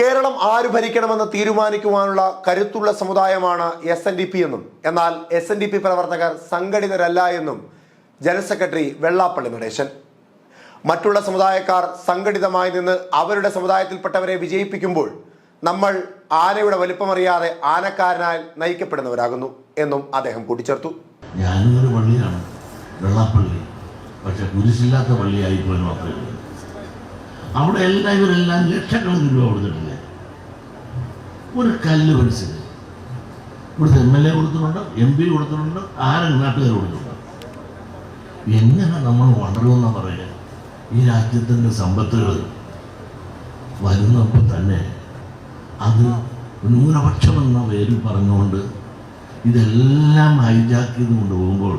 കേരളം ആര് ഭരിക്കണമെന്ന് തീരുമാനിക്കുവാനുള്ള കരുത്തുള്ള സമുദായമാണ് എസ് എൻ ഡി പി എന്നും എന്നാൽ എസ് എൻ ഡി പി പ്രവർത്തകർ സംഘടിതരല്ല എന്നും ജനറൽ സെക്രട്ടറി വെള്ളാപ്പള്ളി നടേശൻ. മറ്റുള്ള സമുദായക്കാർ സംഘടിതമായി നിന്ന് അവരുടെ സമുദായത്തിൽപ്പെട്ടവരെ വിജയിപ്പിക്കുമ്പോൾ നമ്മൾ ആനയുടെ വലിപ്പമറിയാതെ ആനക്കാരനാൽ നയിക്കപ്പെടുന്നവരാകുന്നു എന്നും അദ്ദേഹം കൂട്ടിച്ചേർത്തു. ഞാനൊരു പള്ളിയാണ് വെള്ളാപ്പള്ളി. പക്ഷെ കുരിശില്ലാത്ത മാത്രമേ ഉള്ളൂ. അവിടെ എല്ലാം ഇവരെല്ലാം ലക്ഷക്കണക്കിന് രൂപ കൊടുത്തിട്ടില്ലേ ഒരു കല്ല് മനസ്സിൽ ഇവിടുത്തെ എം എൽ എ കൊടുത്തിട്ടുണ്ട് എം പി കൊടുത്തിട്ടുണ്ട് ആരും നാട്ടുകാർ കൊടുത്തിട്ടുണ്ട്. എങ്ങനെ നമ്മൾ വളരുമെന്നാണ് പറയുക? ഈ രാജ്യത്തിന്റെ സമ്പത്തുകൾ വരുന്നപ്പോൾ തന്നെ അത് ന്യൂനപക്ഷമെന്ന പേരിൽ പറഞ്ഞുകൊണ്ട് ഇതെല്ലാം ഹൈജാക്ക് ചെയ്ത് കൊണ്ടുപോകുമ്പോൾ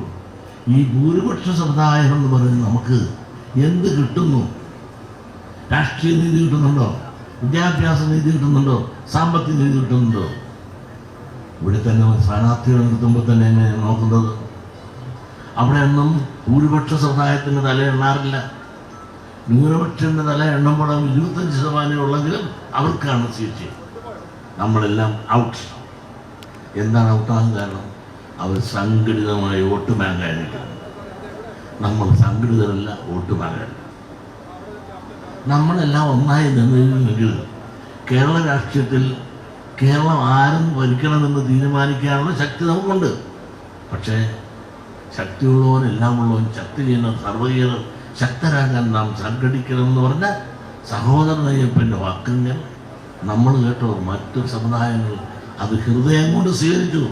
ഈ ഭൂരിപക്ഷ സമുദായം എന്ന് പറയുന്നത് നമുക്ക് എന്ത് കിട്ടുന്നു? രാഷ്ട്രീയ നീതി കിട്ടുന്നുണ്ടോ? വിദ്യാഭ്യാസ നീതി കിട്ടുന്നുണ്ടോ? സാമ്പത്തിക നീതി കിട്ടുന്നുണ്ടോ? ഇവിടെ തന്നെ സ്ഥാനാർത്ഥികൾ നിർത്തുമ്പോൾ തന്നെ നോക്കുന്നത് അവിടെ ഒന്നും ഭൂരിപക്ഷ സമുദായത്തിന്റെ തല എണ്ണാറില്ല. ന്യൂനപക്ഷത്തിന്റെ തല എണ്ണുമ്പോൾ ഇരുപത്തഞ്ച് ശതമാനം ഉള്ളെങ്കിലും അവർക്കാണ് സീറ്റ് നമ്മളെല്ലാം ഔട്ട് എന്താണ് ഔട്ടാകാൻ കാരണം? അവർ സംഘടിതമായി വോട്ട് ബാങ്കായിരിക്കും നമ്മൾ സംഘടിതരല്ല വോട്ട് ബാങ്കാണ് നമ്മളെല്ലാം ഒന്നായി നിന്നിരുന്നെങ്കിൽ കേരള രാഷ്ട്രീയത്തിൽ കേരളം ആരും ഭരിക്കണമെന്ന് തീരുമാനിക്കാനുള്ള ശക്തി നമുക്കുണ്ട്. പക്ഷേ ശക്തിയുള്ളവൻ എല്ലാം ഉള്ളവൻ ശക്തി ചെയ്യുന്ന സർവീയർ ശക്തരാകാൻ നാം സംഘടിക്കണമെന്ന് പറഞ്ഞ സഹോദരൻ അയ്യപ്പന്റെ വാക്കുകൾ നമ്മൾ കേട്ടവർ മറ്റു സമുദായങ്ങൾ അത് ഹൃദയം കൊണ്ട് സ്വീകരിച്ചു.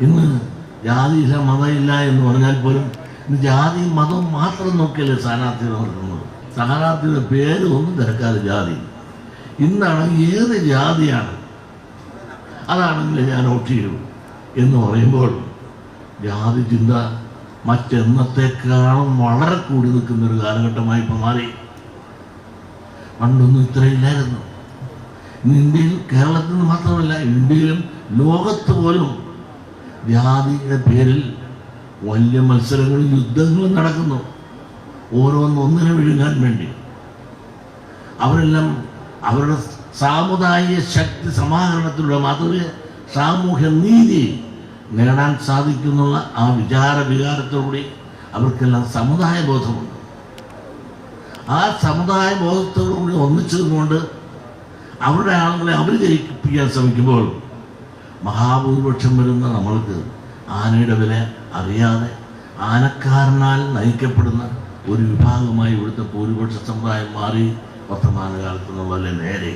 ഇന്ന് ജാതിയില്ല മതമില്ല എന്ന് പറഞ്ഞാൽ പോലും ഇന്ന് ജാതിയും മതവും മാത്രം നോക്കിയല്ലേ സ്ഥാനാർത്ഥി നടക്കുന്നത് സ്ഥാനാർത്ഥിയുടെ പേര് ഒന്നും തിരക്കാതെ ജാതി. ഇന്നാണ് ഏത് ജാതിയാണ്? അതാണെങ്കിൽ ഞാൻ വോട്ട് ചെയ്യും എന്ന് പറയുമ്പോൾ ജാതി ചിന്ത മറ്റെന്നത്തെക്കാളും വളരെ കൂടി നിൽക്കുന്ന ഒരു കാലഘട്ടമായി ഇപ്പം മാറി. പണ്ടൊന്നും ഇത്രയില്ലായിരുന്നു ഇന്ന് ഇന്ത്യയിൽ കേരളത്തിൽ നിന്ന് മാത്രമല്ല ഇന്ത്യയിലും ലോകത്ത് പോലും ജാതിയുടെ പേരിൽ വലിയ മത്സരങ്ങളും യുദ്ധങ്ങളും നടക്കുന്നു. ഓരോന്ന് ഒന്നിനെ വിഴുങ്ങാൻ വേണ്ടി. അവരെല്ലാം അവരുടെ സാമുദായിക ശക്തി സമാഹരണത്തിലൂടെ മാത്രമേ സാമൂഹ്യ നീതി നേടാൻ സാധിക്കുന്നുള്ള ആ വിചാര വികാരത്തോടുകൂടി അവർക്കെല്ലാം സമുദായ ബോധമുണ്ട്. ആ സമുദായ ബോധത്തോടുകൂടി ഒന്നിച്ചു നിന്നുകൊണ്ട് അവരുടെ ആളുകളെ അവർ ജയിപ്പിക്കാൻ ശ്രമിക്കുമ്പോൾ മഹാഭൂരിപക്ഷം വരുന്ന നമ്മൾക്ക് ആനയുടെ വില അറിയാതെ ആനക്കാരനാൽ നയിക്കപ്പെടുന്ന ഒരു വിഭാഗമായി ഇവിടുത്തെ ഭൂരിപക്ഷ സമുദായം മാറി വർത്തമാനകാലത്ത് നിന്നുള്ളതല്ലേ നേരെ